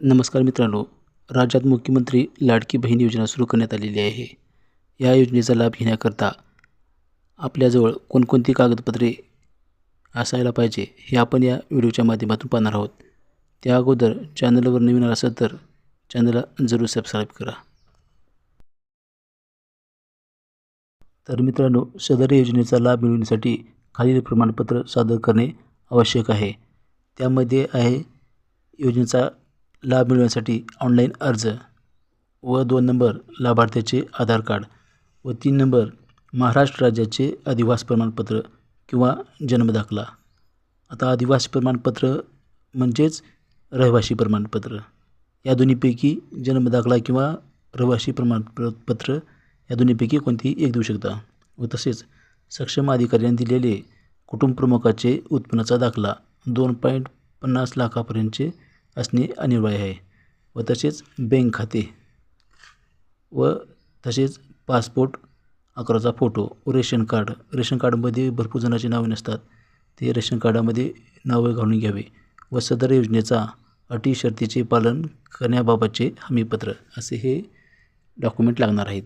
नमस्कार मित्रांनो राज्यात मुख्यमंत्री लाडकी बहीण योजना सुरू करण्यात आलेली आहे. या योजनेचा लाभ घेण्याकरता आपल्याजवळ कोणकोणती कागदपत्रे असायला पाहिजे हे आपण या व्हिडिओच्या माध्यमातून पाहणार आहोत. त्या अगोदर चॅनलवर नवीन असेल तर चॅनलला जरूर सबस्क्राईब करा. तर मित्रांनो सदर योजनेचा लाभ मिळवण्यासाठी खालील प्रमाणपत्र सादर करणे आवश्यक आहे. त्यामध्ये आहे योजनेचा लाभ मिळवण्यासाठी ऑनलाईन अर्ज व दोन नंबर लाभार्थ्याचे आधार कार्ड व तीन नंबर महाराष्ट्र राज्याचे अधिवास प्रमाणपत्र किंवा जन्मदाखला. आता अधिवास प्रमाणपत्र म्हणजेच रहिवासी प्रमाणपत्र. या दोन्हीपैकी जन्मदाखला किंवा रहिवासी प्रमाणपत्र या दोन्हीपैकी कोणतीही एक देऊ शकता व तसेच सक्षम अधिकाऱ्यांनी दिलेले कुटुंब प्रमुखाचे उत्पन्नाचा दाखला दोन पॉईंट पन्नास लाखापर्यंतचे असणे अनिवार्य आहे व तसेच बँक खाते व तसेच पासपोर्ट अकराचा फोटो रेशन कार्ड रेशन कार्डमध्ये भरपूर जणाची नावे नसतात. ते रेशन कार्डामध्ये नावे घालून घ्यावे व सदर योजनेचा अटी शर्तीचे पालन करण्याबाबतचे हमीपत्र असे हे डॉक्युमेंट लागणार आहेत.